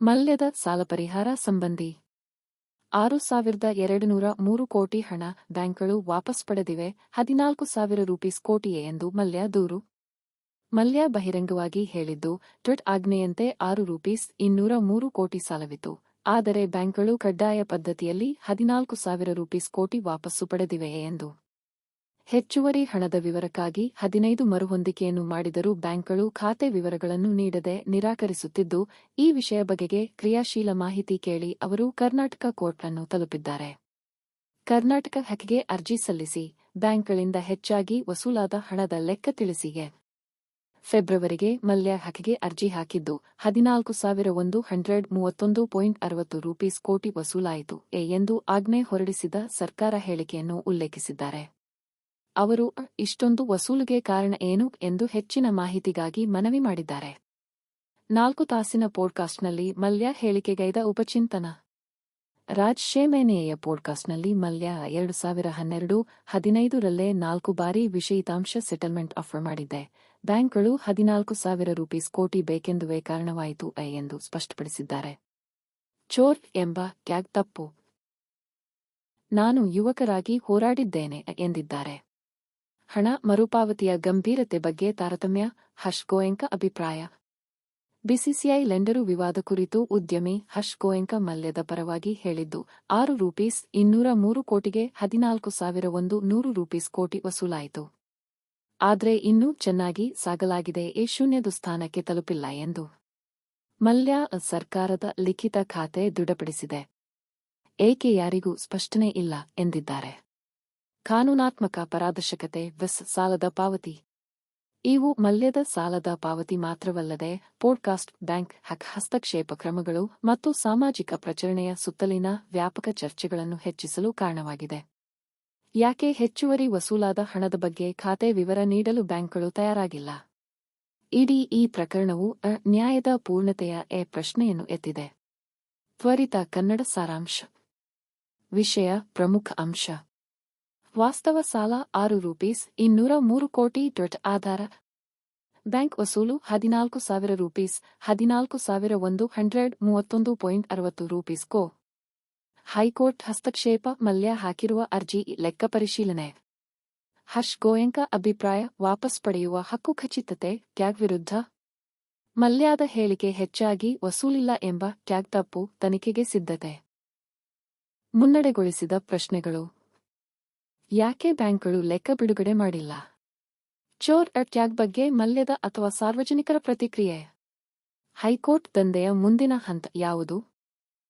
ಮಲ್ಯದ ಸಾಲ ಪರಿಹಾರ ಸಂಬಂಧಿ. ಆರು ಸಾವಿರದ ಎರಡುನೂರ ಮೂರು ಕೋಟಿ ಹಣ ಬ್ಯಾಂಕ್ಗಳು ವಾಪಸ್ ಪಡೆದಿವೆ, ಹದಿನಾಲ್ಕು ಸಾವಿರ ರೂಪೀಸ್ ಕೋಟಿಯೇ ಎಂದು ಮಲ್ಯ ದೂರು. ಮಲ್ಯ ಬಹಿರಂಗವಾಗಿ ಹೇಳಿದ್ದು ಟ್ವಿಟ್ ಆಜ್ಞೆಯಂತೆ ಆರು ರೂಪೀಸ್ ಇನ್ನೂರ ಮೂರು ಕೋಟಿ ಸಾಲವಿತ್ತು. ಆದರೆ ಬ್ಯಾಂಕ್ಗಳು ಕಡ್ಡಾಯ ಪದ್ಧತಿಯಲ್ಲಿ ಹದಿನಾಲ್ಕು ಸಾವಿರ ರೂಪೀಸ್ ಕೋಟಿ ವಾಪಸ್ಸು ಪಡೆದಿವೆಯೇ ಎಂದು ಹೆಚ್ಚುವರಿ ಹಣದ ವಿವರಕ್ಕಾಗಿ ಹದಿನೈದು ಮರುಹೊಂದಿಕೆಯನ್ನು ಮಾಡಿದರೂ ಬ್ಯಾಂಕ್ಗಳು ಖಾತೆ ವಿವರಗಳನ್ನು ನೀಡದೆ ನಿರಾಕರಿಸುತ್ತಿದ್ದು, ಈ ವಿಷಯ ಬಗೆಗೆ ಕ್ರಿಯಾಶೀಲ ಮಾಹಿತಿ ಕೇಳಿ ಅವರು ಕರ್ನಾಟಕ ಕೋರ್ಟ್ ಅನ್ನು ತಲುಪಿದ್ದಾರೆ. ಕರ್ನಾಟಕ ಹಕ್ಕಿಗೆ ಅರ್ಜಿ ಸಲ್ಲಿಸಿ, ಬ್ಯಾಂಕ್ಗಳಿಂದ ಹೆಚ್ಚಾಗಿ ವಸೂಲಾದ ಹಣದ ಲೆಕ್ಕ ತಿಳಿಸಿಗೆ. ಫೆಬ್ರವರಿಗೆ ಮಲ್ಯ ಹಕ್ಕಿಗೆ ಅರ್ಜಿ ಹಾಕಿದ್ದು, ಹದಿನಾಲ್ಕು ಸಾವಿರ ಒಂದು ಹಂಡ್ರೆಡ್ ಮೂವತ್ತೊಂದು ಪಾಯಿಂಟ್ ಅರವತ್ತು ರೂಪೀಸ್ ಕೋಟಿ ವಸೂಲಾಯಿತು ಎಂದು ಆಜ್ಞೆ ಹೊರಡಿಸಿದ ಸರ್ಕಾರ ಹೇಳಿಕೆಯನ್ನು ಉಲ್ಲೇಖಿಸಿದ್ದಾರೆ. ಅವರು ಇಷ್ಟೊಂದು ವಸೂಲಿಗೆ ಕಾರಣ ಏನು? ಎಂದು ಹೆಚ್ಚಿನ ಮಾಹಿತಿಗಾಗಿ ಮನವಿ ಮಾಡಿದ್ದಾರೆ. ನಾಲ್ಕು ತಾಸಿನ ಪೋಡ್ಕಾಸ್ಟ್ನಲ್ಲಿ ಮಲ್ಯ ಹೇಳಿಕೆಗೈದ ಉಪಚಿಂತನ. ರಾಜ್ ಶೇಮೇನೆಯ ಪೋಡ್ಕಾಸ್ಟ್ನಲ್ಲಿ ಮಲ್ಯ ಎರಡು ಸಾವಿರ ಹನ್ನೆರಡು ಹದಿನೈದರಲ್ಲೇ ನಾಲ್ಕು ಬಾರಿ ವಿಷಯಿತಾಂಶ ಸೆಟಲ್ಮೆಂಟ್ ಆಫರ್ ಮಾಡಿದ್ದೆ. ಬ್ಯಾಂಕ್ಗಳು ಹದಿನಾಲ್ಕು ಸಾವಿರ ರೂಪೀಸ್ ಕೋಟಿ ಬೇಕೆಂದುವೇ ಕಾರಣವಾಯಿತು ಎಂದು ಸ್ಪಷ್ಟಪಡಿಸಿದ್ದಾರೆ. ಚೋರ್ ಎಂಬ ಕ್ಯಾಗ್ ತಪ್ಪು. ನಾನು ಯುವಕರಾಗಿ ಹೋರಾಡಿದ್ದೇನೆ, ಎಂದಿದ್ದಾರೆ. ಹಣ, ಮರುಪಾವತಿಯ ಗಂಭೀರತೆ ಬಗ್ಗೆ ತಾರತಮ್ಯ, ಹರ್ಷ್ ಗೋಯಂಕ ಅಭಿಪ್ರಾಯ. ಬಿಸಿಸಿಐ ಲೆಂಡರು ವಿವಾದ ಕುರಿತು ಉದ್ಯಮಿ ಹರ್ಷ್ ಗೋಯಂಕ ಮಲ್ಯದ ಪರವಾಗಿ ಹೇಳಿದ್ದು, ಆರು ರೂಪೀಸ್ ಇನ್ನೂರ ಮೂರು ಕೋಟಿಗೆ ಹದಿನಾಲ್ಕು ಸಾವಿರ ಒಂದು ನೂರು ರೂಪೀಸ್ ಕೋಟಿ ವಸೂಲಾಯಿತು. ಆದರೆ ಇನ್ನೂ ಚೆನ್ನಾಗಿ ಸಾಗಲಾಗಿದೆ ಈ ಶೂನ್ಯದು ಸ್ಥಾನಕ್ಕೆ ತಲುಪಿಲ್ಲ ಎಂದು. ಮಲ್ಯ ಸರ್ಕಾರದ ಲಿಖಿತ ಖಾತೆ ದೃಢಪಡಿಸಿದೆ. ಏಕೆ ಯಾರಿಗೂ ಸ್ಪಷ್ಟನೆ ಇಲ್ಲ ಎಂದಿದ್ದಾರೆ. ಕಾನೂನಾತ್ಮಕ ಪಾರದರ್ಶಕತೆ ವಿಸ್ ಸಾಲದ ಪಾವತಿ. ಇವು ಮಲ್ಯದ ಸಾಲದ ಪಾವತಿ ಮಾತ್ರವಲ್ಲದೆ ಪೋಡ್ಕಾಸ್ಟ್, ಬ್ಯಾಂಕ್, ಹಕ್ ಹಸ್ತಕ್ಷೇಪ ಕ್ರಮಗಳು ಮತ್ತು ಸಾಮಾಜಿಕ ಪ್ರಚರಣೆಯ ಸುತ್ತಲಿನ ವ್ಯಾಪಕ ಚರ್ಚೆಗಳನ್ನು ಹೆಚ್ಚಿಸಲು ಕಾರಣವಾಗಿದೆ. ಯಾಕೆ ಹೆಚ್ಚುವರಿ ವಸೂಲಾದ ಹಣದ ಬಗ್ಗೆ ಖಾತೆ ವಿವರ ನೀಡಲು ಬ್ಯಾಂಕ್ಗಳು ತಯಾರಾಗಿಲ್ಲ? ಇಡೀ ಈ ಪ್ರಕರಣವು ನ್ಯಾಯದ ಪೂರ್ಣತೆಯ ಎ ಪ್ರಶ್ನೆಯನ್ನು ಎತ್ತಿದೆ. ತ್ವರಿತ ಕನ್ನಡ ಸಾರಾಂಶ. ವಿಷಯ ಪ್ರಮುಖ ಅಂಶ. ವಾಸ್ತವ ಸಾಲ ಆರು ರೂಪೀಸ್ ಇನ್ನೂರ ಮೂರು ಕೋಟಿ ಡೊಟ್ ಆಧಾರ. ಬ್ಯಾಂಕ್ ವಸೂಲು ಹದಿನಾಲ್ಕು ಸಾವಿರ ರೂಪೀಸ್, ಹದಿನಾಲ್ಕು ಸಾವಿರ ಒಂದು ಹಂಡ್ರೆಡ್ ಮೂವತ್ತೊಂದು ಪಾಯಿಂಟ್ ಅರವತ್ತು ರೂಪೀಸ್ ಕೋ. ಹೈಕೋರ್ಟ್ ಹಸ್ತಕ್ಷೇಪ ಮಲ್ಯ ಹಾಕಿರುವ ಅರ್ಜಿ ಲೆಕ್ಕ ಪರಿಶೀಲನೆ. ಹರ್ಷ್ ಗೋಯಂಕ ಅಭಿಪ್ರಾಯ ವಾಪಸ್ ಪಡೆಯುವ ಹಕ್ಕು ಖಚಿತತೆ ಟ್ಯಾಗ್ ವಿರುದ್ಧ. ಮಲ್ಯಾದ ಹೇಳಿಕೆ ಹೆಚ್ಚಾಗಿ ವಸೂಲಿಲ್ಲ ಎಂಬ ಟ್ಯಾಗ್ ತಪ್ಪು ತನಿಖೆಗೆ ಸಿದ್ಧತೆ. ಮುನ್ನಡೆಗೊಳಿಸಿದ ಪ್ರಶ್ನೆಗಳು. ಯಾಕೆ ಬ್ಯಾಂಕ್ಗಳು ಲೆಕ್ಕ ಬಿಡುಗಡೆ ಮಾಡಿಲ್ಲ? ಚೋರ್ ಅಟ್ಯಾಗ್ ಬಗ್ಗೆ ಮಲ್ಯದ ಅಥವಾ ಸಾರ್ವಜನಿಕರ ಪ್ರತಿಕ್ರಿಯೆ? ಹೈಕೋರ್ಟ್ ದಂಧೆಯ ಮುಂದಿನ ಹಂತ ಯಾವುದು?